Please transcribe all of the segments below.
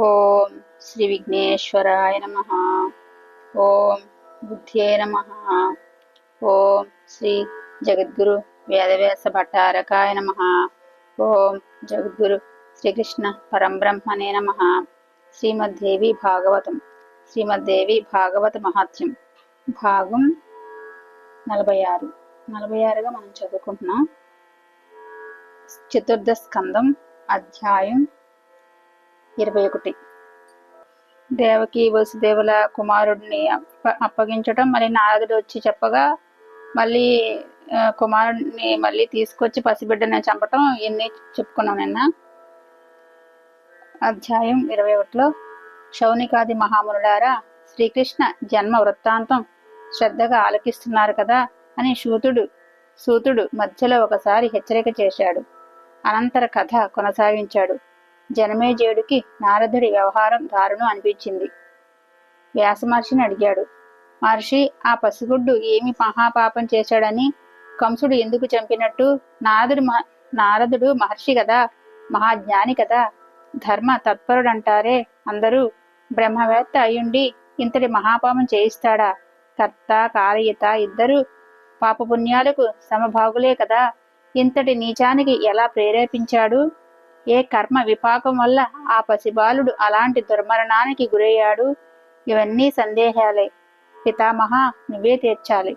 ఓం శ్రీ విఘ్నేశ్వరాయ నమ. ఓం బుద్ధ్యే నమ. ఓం శ్రీ జగద్గురు వేదవ్యాస భట్టారకాయ నమ. ఓం జగద్గురు శ్రీకృష్ణ పరంబ్రహ్మణే నమ. శ్రీమద్దేవి భాగవతం. శ్రీమద్దేవి భాగవత మహాత్యం భాగం నలభై ఆరు నలభై ఆరుగా మనం చదువుకుంటున్నాం. చతుర్థ స్కందం అధ్యాయం ఇరవై ఒకటి. దేవకి వసుదేవుల కుమారుడిని అప్పగించడం మళ్ళీ నారదుడు వచ్చి చెప్పగా మళ్ళీ కుమారుడిని మళ్ళీ తీసుకొచ్చి పసిబిడ్డని చంపటం ఇవన్నీ చెప్పుకున్నాం నిన్న. అధ్యాయం ఇరవై ఒకటిలో శౌనికాది మహామునులారా శ్రీకృష్ణ జన్మ వృత్తాంతం శ్రద్ధగా ఆలకిస్తున్నారు కదా అని సూతుడు సూతుడు మధ్యలో ఒకసారి హెచ్చరిక చేశాడు. అనంతర కథ కొనసాగించాడు. జనమేజయుడికి నారదుడి వ్యవహారం దారుణం అనిపించింది. వ్యాసమహర్షిని అడిగాడు. మహర్షి ఆ పసిగుడ్డు ఏమి మహాపాపం చేశాడని? కంసుడు ఎందుకు చంపినట్టు? నారదుడు నారదుడు మహర్షి కదా? మహాజ్ఞాని కదా? ధర్మ తత్పరుడంటారే? అందరూ బ్రహ్మవేత్త అయ్యుండి ఇంతటి మహాపాపం చేయిస్తాడా? కర్త కారయిత ఇద్దరు పాపపుణ్యాలకు సమభాగులే కదా? ఇంతటి నీచానికి ఎలా ప్రేరేపించాడు? ఏ కర్మ విపాకం వల్ల ఆ పసిబాలుడు అలాంటి దుర్మరణానికి గురయ్యాడు? ఇవన్నీ సందేహాలే. పితామహ నువ్వే తీర్చాలి.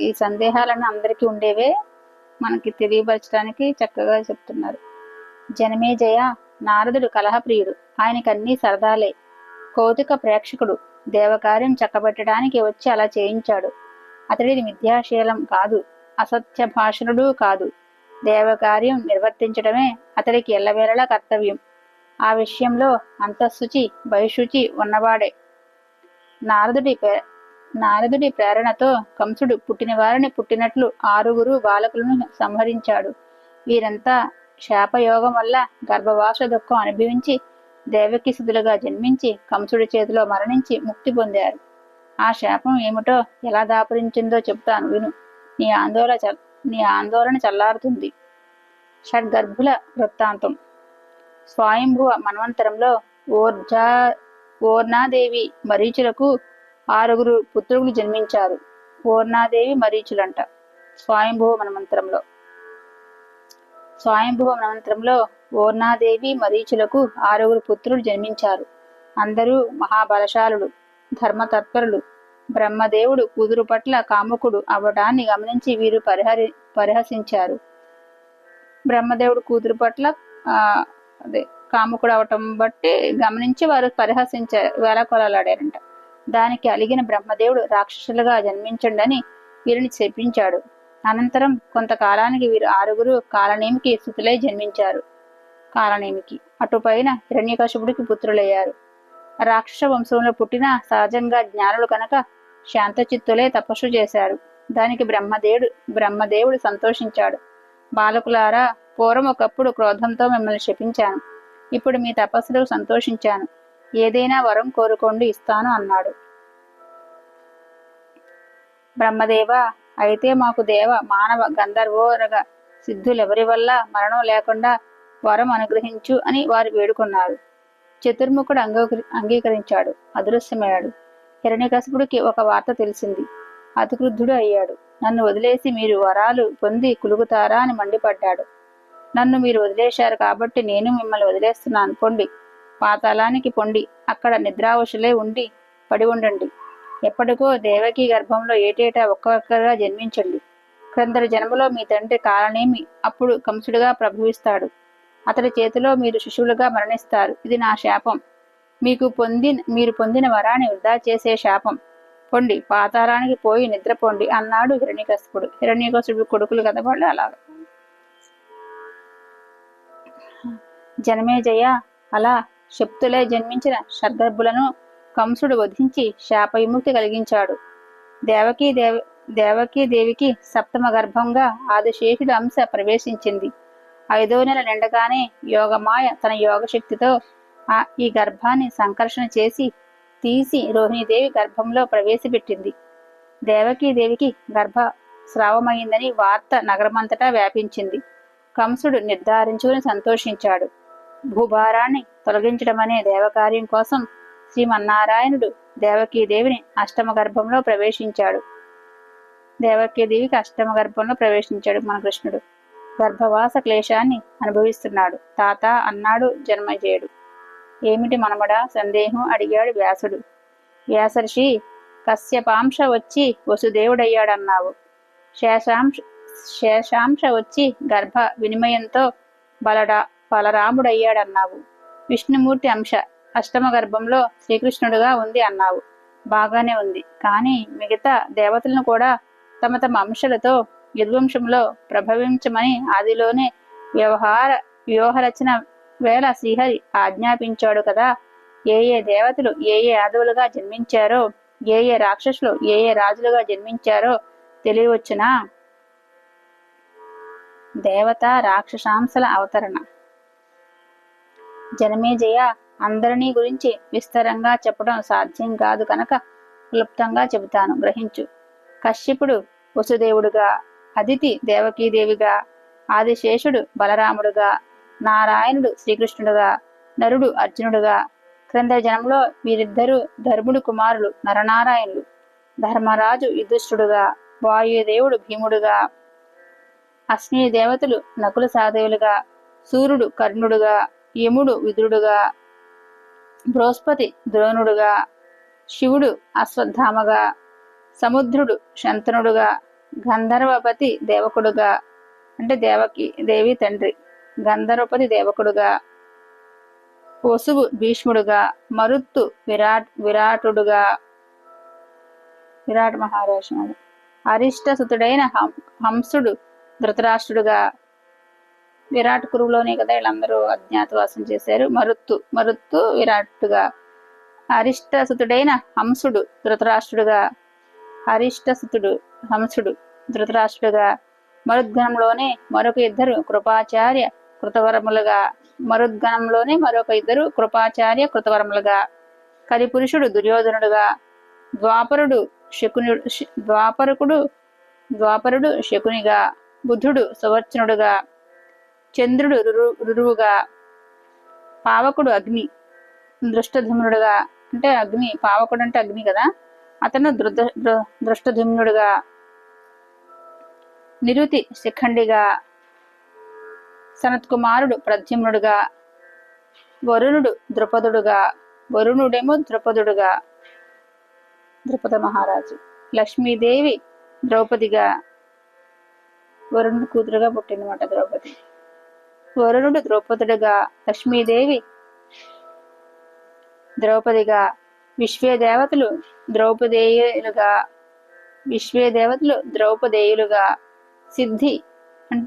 ఈ సందేహాలను అందరికీ ఉండేవే? మనకి తెలియపరచడానికి చక్కగా చెప్తున్నారు. జనమేజయ నారదుడు కలహప్రియుడు. ఆయనకన్నీ సరదాలే. కౌతుక ప్రేక్షకుడు దేవకార్యం చక్కబెట్టడానికి వచ్చి అలా చేయించాడు. అతడిది మిథ్యాశీలం కాదు. అసత్య భాషణుడు కాదు. దేవకార్యం నిర్వర్తించడమే అతడికి ఎల్లవేళలా కర్తవ్యం. ఆ విషయంలో అంతఃశుచి బహిశుచి ఉన్నవాడే. నారదుడి నారదుడి ప్రేరణతో కంసుడు పుట్టిన వారిని పుట్టినట్లు ఆరుగురు బాలకులను సంహరించాడు. వీరంతా శాపయోగం వల్ల గర్భవాస దుఃఖం అనుభవించి దేవకి సుధులుగా జన్మించి కంసుడి చేతిలో మరణించి ముక్తి పొందారు. ఆ శాపం ఏమిటో ఎలా దాపురించిందో చెప్తాను విను. నీ ఆందోళన నీ ఆందోళన చల్లారుతుంది. షడ్గర్భుల వృత్తాంతం. స్వయంభువ మన్వంతరంలో ఓర్జా ఓర్నాదేవి మరీచులకు ఆరుగురు పుత్రులు జన్మించారు. ఓర్నాదేవి మరీచులంట. స్వయంభువ మన్వంతరంలో. స్వయంభువ మన్వంతరంలో ఓర్నాదేవి మరీచులకు ఆరుగురు పుత్రులు జన్మించారు. అందరూ మహాబలశాలుడు ధర్మతత్పరులు. బ్రహ్మదేవుడు కూతురు పట్ల కాముకుడు అవ్వడాన్ని గమనించి వీరు పరిహరి పరిహసించారు. బ్రహ్మదేవుడు కూతురు పట్ల ఆ అదే కాముకుడు అవటం బట్టి గమనించి వారు పరిహసించారు వేలకొలలాడారంట దానికి అలిగిన బ్రహ్మదేవుడు రాక్షసులుగా జన్మించండని వీరిని చెప్పించాడు అనంతరం కొంతకాలానికి వీరు ఆరుగురు కాలనేమికి సుతులై జన్మించారు. కాలనేమికి అటుపైన హిరణ్యకశిపుడికి పుత్రులయ్యారు. రాక్షస వంశంలో పుట్టిన సహజంగా జ్ఞానులు కనుక శాంతచిత్తులే తపస్సు చేశారు. దానికి బ్రహ్మదేవుడు బ్రహ్మదేవుడు సంతోషించాడు. బాలకులారా పూర్వం ఒకప్పుడు క్రోధంతో మిమ్మల్ని శపించాను. ఇప్పుడు మీ తపస్సులో సంతోషించాను. ఏదైనా వరం కోరుకోండి ఇస్తాను అన్నాడు. బ్రహ్మదేవ అయితే మాకు దేవ మానవ గంధర్వోరగ సిద్ధులెవరి వల్ల మరణం లేకుండా వరం అనుగ్రహించు అని వారు వేడుకున్నారు. చతుర్ముఖుడు అంగీ అంగీకరించాడు అదృశ్యమయ్యాడు. హిరణ్యకశపుడికి ఒక వార్త తెలిసింది. అతికృద్ధుడు అయ్యాడు. నన్ను వదిలేసి మీరు వరాలు పొంది కులుగుతారా అని మండిపడ్డాడు. నన్ను మీరు వదిలేశారు కాబట్టి నేను మిమ్మల్ని వదిలేస్తున్నాను. పొండి. పాతాళానికి పొండి. అక్కడ నిద్రావశులే ఉండి పడి ఉండండి. ఎప్పటికో దేవకి గర్భంలో ఏటేటా ఒక్కొక్కగా జన్మించండి. క్రిందటి జన్మలో మీ తండ్రి కాలనేమి అప్పుడు కంసుడిగా ప్రభవిస్తాడు. అతడి చేతిలో మీరు శిశువులుగా మరణిస్తారు. ఇది నా శాపం. మీకు పొంది మీరు పొందిన వరాన్ని వృధా చేసే శాపం. పొండి పాతాళానికి పోయి నిద్రపోండి అన్నాడు హిరణ్యకశపుడు. హిరణ్యకశిపుడు కొడుకులు కదా వాళ్ళు అలాగా జనమేజయ అలా శక్తులే జన్మించిన షడ్గర్భులను కంసుడు వధించి శాప విముక్తి కలిగించాడు. దేవకీ దేవ దేవకీ దేవికి సప్తమ గర్భంగా ఆదిశేషుడు అంశ ప్రవేశించింది. ఐదో నెల నిండగానే యోగమాయ తన యోగశక్తితో ఆ ఈ గర్భాన్ని సంకర్షణ చేసి తీసి రోహిణీదేవి గర్భంలో ప్రవేశపెట్టింది. దేవకీదేవికి గర్భ స్రావమైందని వార్త నగరమంతటా వ్యాపించింది. కంసుడు నిర్ధారించుకుని సంతోషించాడు. భూభారాన్ని తొలగించడమనే దేవకార్యం కోసం శ్రీమన్నారాయణుడు దేవకీదేవిని అష్టమ గర్భంలో ప్రవేశించాడు. దేవకీదేవికి అష్టమ గర్భంలో ప్రవేశించాడు మన కృష్ణుడు. గర్భవాస క్లేశాన్ని అనుభవిస్తున్నాడు. తాత అన్నాడు జన్మజేయుడు. ఏమిటి మనమడా? సందేహం అడిగాడు వ్యాసుడు. వ్యాసర్షి కశ్యపాంశ వచ్చి వసుదేవుడయ్యాడన్నావు. శేషాంశ శేషాంశ వచ్చి గర్భ వినిమయంతో బలడా బలరాముడయ్యాడన్నావు. విష్ణుమూర్తి అంశ అష్టమ గర్భంలో శ్రీకృష్ణుడుగా ఉంది అన్నావు. బాగానే ఉంది. కానీ మిగతా దేవతలను కూడా తమ తమ అంశలతో యద్వంశంలో ప్రభవించమని ఆదిలోనే వ్యవహార వ్యూహరచన వేళ శ్రీహరి ఆజ్ఞాపించాడు కదా. ఏ ఏ దేవతలు ఏ ఏ ఆదవులుగా జన్మించారో ఏ ఏ రాక్షసులు ఏ ఏ రాజులుగా జన్మించారో తెలియవచ్చునా? దేవత రాక్షసాంశల అవతరణ. జనమేజయ అందరినీ గురించి విస్తరంగా చెప్పడం సాధ్యం కాదు కనుక క్లుప్తంగా చెబుతాను. గ్రహించు. కశ్యపుడు వసుదేవుడుగా అదితి దేవకీదేవిగా ఆదిశేషుడు బలరాముడుగా నారాయణుడు శ్రీకృష్ణుడుగా నరుడు అర్జునుడుగా క్రింద జనంలో వీరిద్దరూ ధర్ముడు కుమారులు నరనారాయణులు ధర్మరాజు యుధిష్ఠుడుగా వాయుదేవుడు భీముడుగా అశ్ని దేవతలు నకుల సాదేవులుగా సూర్యుడు కర్ణుడుగా యముడు విదురుడుగా బృహస్పతి ద్రోణుడుగా శివుడు అశ్వత్థామగా సముద్రుడు శంతనుడుగా గంధర్వపతి దేవకుడుగా అంటే దేవకి దేవి తండ్రి. గంధర్వపతి దేవకుడుగా వసువు భీష్ముడుగా మరుత్తు విరాట్ విరాటుడుగా విరాట్ మహారాజు అరిష్టసుతుడైన హం హంసుడు ధృతరాష్ట్రుడుగా విరాట్ కురువులోనే కదా వీళ్ళందరూ అజ్ఞాతవాసం చేశారు. మరుత్తు మరుత్తు విరాట్టుగా అరిష్టసుతుడైన హంసుడు ధృతరాష్ట్రుడుగా అరిష్టసుతుడు హంసుడు. ధృతరాష్ట్రుడుగా మరుద్గణంలోనే మరొక ఇద్దరు కృపాచార్య కృతవరములుగా మరుద్గణంలోనే మరొక ఇద్దరు కృపాచార్య కృతవరములుగా. కలిపురుషుడు దుర్యోధనుడుగా ద్వాపరుడు శకునుడు ద్వాపరకుడు ద్వాపరుడు శకునిగా బుద్ధుడు సువర్చనుడుగా చంద్రుడు రురు- రురువుగా పావకుడు అగ్ని దృష్టధుమ్నుడుగా అంటే అగ్ని పావకుడు అంటే అగ్ని కదా అతను దృద దృష్టధుమ్నుడుగా నిరుతి శిఖండిగా సనత్కుమారుడు ప్రద్యుమ్నుడుగా వరుణుడు ద్రుపదుడుగా వరుణుడేమో ద్రుపదుడుగా ద్రుపద మహారాజు. లక్ష్మీదేవి ద్రౌపదిగా వరుణుడు కూతురుగా పుట్టిందన్నమాట ద్రౌపది. వరుణుడు ద్రౌపదుడుగా లక్ష్మీదేవి ద్రౌపదిగా విశ్వే దేవతలు ద్రౌపదేయులుగా విశ్వే దేవతలు ద్రౌపదేయులుగా సిద్ధి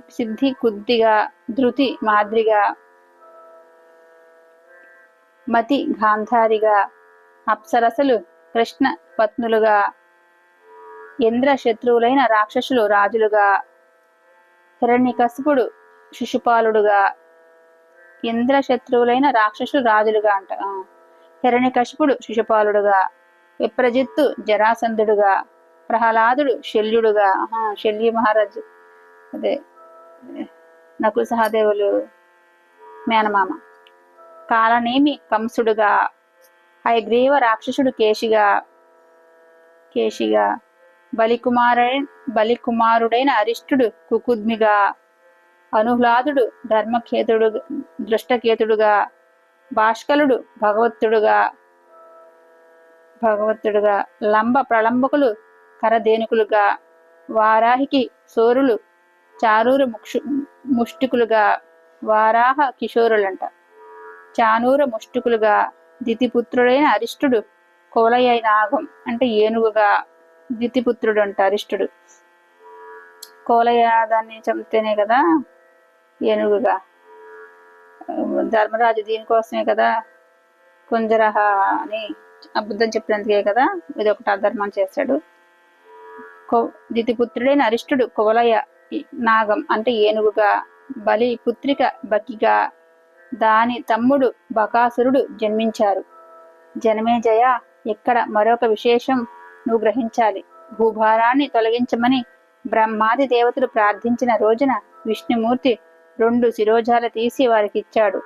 సిద్ధి కుద్దిగా ధృతి మాదిరిగా మతి గాంధారిగా అప్సరసలు కృష్ణ పత్నులుగా ఇంద్ర శత్రువులైన రాక్షసులు రాజులుగా హిరణ్యకశిపుడు శిశుపాలుడుగా ఇంద్ర శత్రువులైన రాక్షసులు రాజులుగా అంట ఆ. హిరణ్యకశిపుడు శిశుపాలుడుగా విప్రజిత్తు జరాసంధుడుగా ప్రహ్లాదుడు శల్యుడుగా ఆహా, శల్య మహారాజు అదే. నకుల సహదేవులు మేనమామ. కాలనేమి కంసుడుగా హయగ్రీవ రాక్షసుడు కేశిగా కేశిగా బలికుమారుడై బలికుమారుడైన అరిష్టుడు కుకుద్మిగా అనుహ్లాదుడు ధర్మకేతుడు దృష్టకేతుడుగా భాష్కలుడు భగవత్తుడుగా భగవత్తుడుగా లంబ ప్రళంబకులు కరదేనుకులుగా వారాహికి సోరులు చారూరు ముక్షు ముష్టికులుగా వారాహ కిషోరులంట. చానూర ముష్టికులుగా దితిపుత్రుడైన అరిష్టుడు కోలయ్య నాగం అంటే ఏనుగుగా దితిపుత్రుడు అంట అరిష్టుడు. కోలయ్య దాన్ని చంపితేనే కదా ఏనుగుగా. ధర్మరాజు దీనికోసమే కదా కుంజరహ అని అబద్ధం చెప్పినందుకే కదా ఇది ఒకటి అధర్మం చేశాడు. కో- దితిపుత్రుడైన అరిష్టుడు కోలయ్య నాగం అంటే ఏనుగుగా బలి పుత్రిక బకిగా దాని తమ్ముడు బకాసురుడు జన్మించారు. జనమేజయ ఇక్కడ మరొక విశేషం నువ్వు గ్రహించాలి? భూభారాన్ని తొలగించమని బ్రహ్మాది దేవతలు ప్రార్థించిన రోజున విష్ణుమూర్తి రెండు శిరోజాలు తీసి వారికి ఇచ్చాడు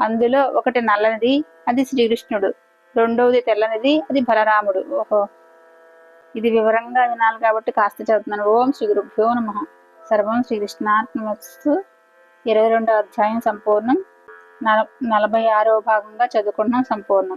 అందులో ఒకటి నల్లనిది అది శ్రీకృష్ణుడు. రెండవది తెల్లనిది అది బలరాముడు. ఓహో. ఇది వివరంగా వినాలి కాబట్టి కాస్త చదువుతున్నాను. ఓం శ్రీ గురుభ్యో నమ. సర్వం శ్రీకృష్ణాత్మస్తు ఇరవై రెండో అధ్యాయం సంపూర్ణం. నల నలభై ఆరో భాగంగా చదువుకున్నాం సంపూర్ణం.